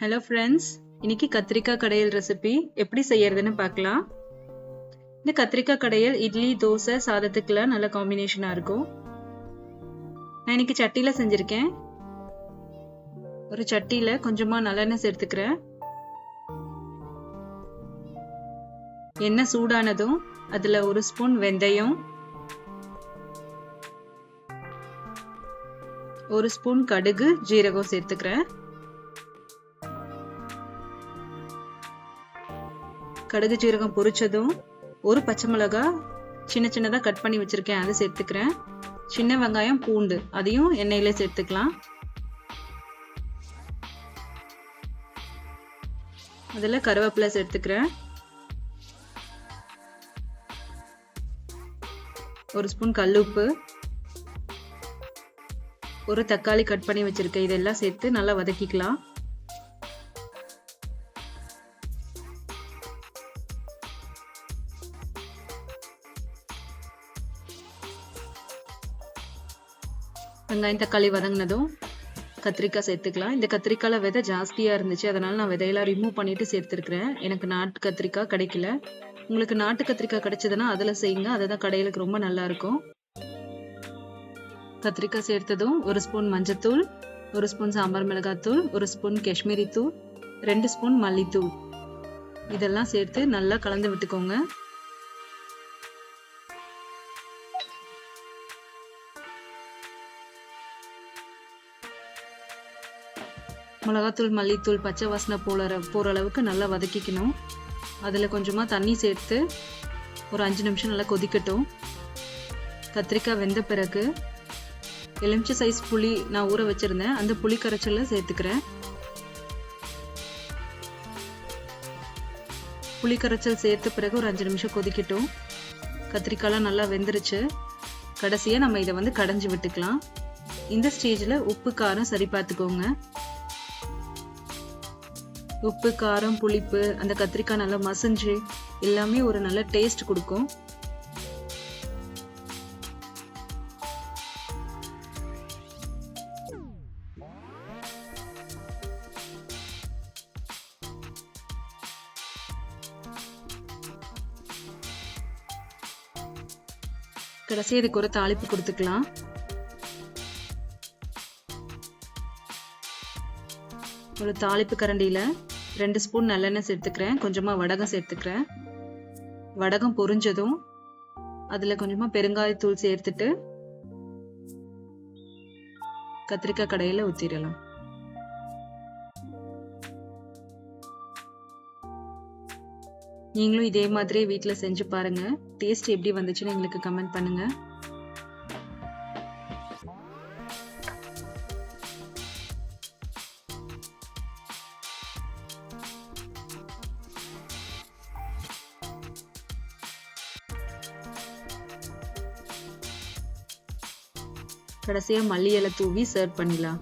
Hello friends இன்னைக்கு கத்திரிக்காய் கடையல் recipe எப்படி செய்யறதுன்னு பார்க்கலாம். இந்த கத்திரிக்காய் கடையல் இட்லி தோசை சாதத்துக்கெல்லாம் நல்ல காம்பினேஷனாக இருக்கும். நான் இன்னைக்கு சட்டியில் செஞ்சுருக்கேன். ஒரு சட்டியில் கொஞ்சமாக நல்லெண்ணெய் சேர்த்துக்கிறேன். எண்ணெய் சூடானதும் அதில் ஒரு ஸ்பூன் வெந்தயம். ஒரு ஸ்பூன் கடுகு ஜீரகம் சேர்த்துக்கிறேன். கடுகு ஜீரகம் பொரிச்சதும் ஒரு பச்சை மிளகா சின்ன சின்னதாக கட் பண்ணி வச்சுருக்கேன். அதை சேர்த்துக்கிறேன். சின்ன வெங்காயம் பூண்டு. அதையும் எண்ணெயிலே சேர்த்துக்கலாம். அதில் கருவேப்பிலை சேர்த்துக்கிறேன். ஒரு ஸ்பூன் கல்லுப்பு. ஒரு தக்காளி கட் பண்ணி வச்சுருக்கேன். இதெல்லாம் சேர்த்து நல்லா வதக்கிக்கலாம். வெங்காயம் தக்காளி வதங்கினதும் கத்திரிக்காய் சேர்த்துக்கலாம். இந்த கத்திரிக்காயில் விதை ஜாஸ்தியாக இருந்துச்சு. அதனால் நான் விதையெல்லாம் ரிமூவ் பண்ணிட்டு சேர்த்துருக்குறேன். எனக்கு நாட்டு கத்திரிக்காய் கிடைக்கல. உங்களுக்கு நாட்டு கத்திரிக்காய் கிடைச்சதுன்னா அதில் செய்யுங்க. அதுதான் கடையிலுக்கு ரொம்ப நல்லா இருக்கும். கத்திரிக்காய் சேர்த்ததும் ஒரு ஸ்பூன் மஞ்சத்தூள் ஒரு ஸ்பூன் சாம்பார் மிளகாத்தூள் ஒரு ஸ்பூன் காஷ்மீரி தூள் ரெண்டு ஸ்பூன் மல்லித்தூள். இதெல்லாம் சேர்த்து நல்லா கலந்து விட்டுக்கோங்க. மிளகாத்தூள் மல்லித்தூள் பச்சை வாசனை போகிற போகிற அளவுக்கு நல்லா வதக்கிக்கணும். அதில் கொஞ்சமாக தண்ணி சேர்த்து ஒரு அஞ்சு நிமிஷம் நல்லா கொதிக்கட்டும். கத்திரிக்காய் வெந்த பிறகு எலுமிச்சை சைஸ் புளி நான் ஊற வச்சுருந்தேன். அந்த புளி கரைச்சலை சேர்த்துக்கிறேன். புளி கரைச்சல் சேர்த்த பிறகு ஒரு அஞ்சு நிமிஷம் கொதிக்கட்டும். கத்திரிக்காயெலாம் நல்லா வெந்துருச்சு. கடைசியாக நம்ம இதை வந்து கடைஞ்சி விட்டுக்கலாம். இந்த ஸ்டேஜில் உப்பு காரம் சரி பார்த்துக்கோங்க. உப்பு காரம் புளிப்பு அந்த கத்திரிக்காய் நல்லா மசிஞ்சு எல்லாமே ஒரு நல்ல டேஸ்ட் கொடுக்கும். கடைசி இதுக்கு ஒரு தாளிப்பு கொடுத்துக்கலாம். ஒரு தாளிப்பு கரண்டியில் ரெண்டு ஸ்பூன் நல்லெண்ணெய் சேர்த்துக்கிறேன். கொஞ்சமாக வடகம் சேர்த்துக்கிறேன். வடகம் பொரிஞ்சதும் அதில் கொஞ்சமாக பெருங்காயத்தூள் சேர்த்துட்டு கத்திரிக்காய் கடையில் ஊற்றிடலாம் நீங்களும் இதே மாதிரி வீட்டில் செஞ்சு பாருங்கள் டேஸ்ட் எப்படி வந்துச்சுன்னு எங்களுக்கு கமெண்ட் பண்ணுங்கள் கடைசியாக மல்லி இலை தூவி சர்வ் பண்ணிடலாம்.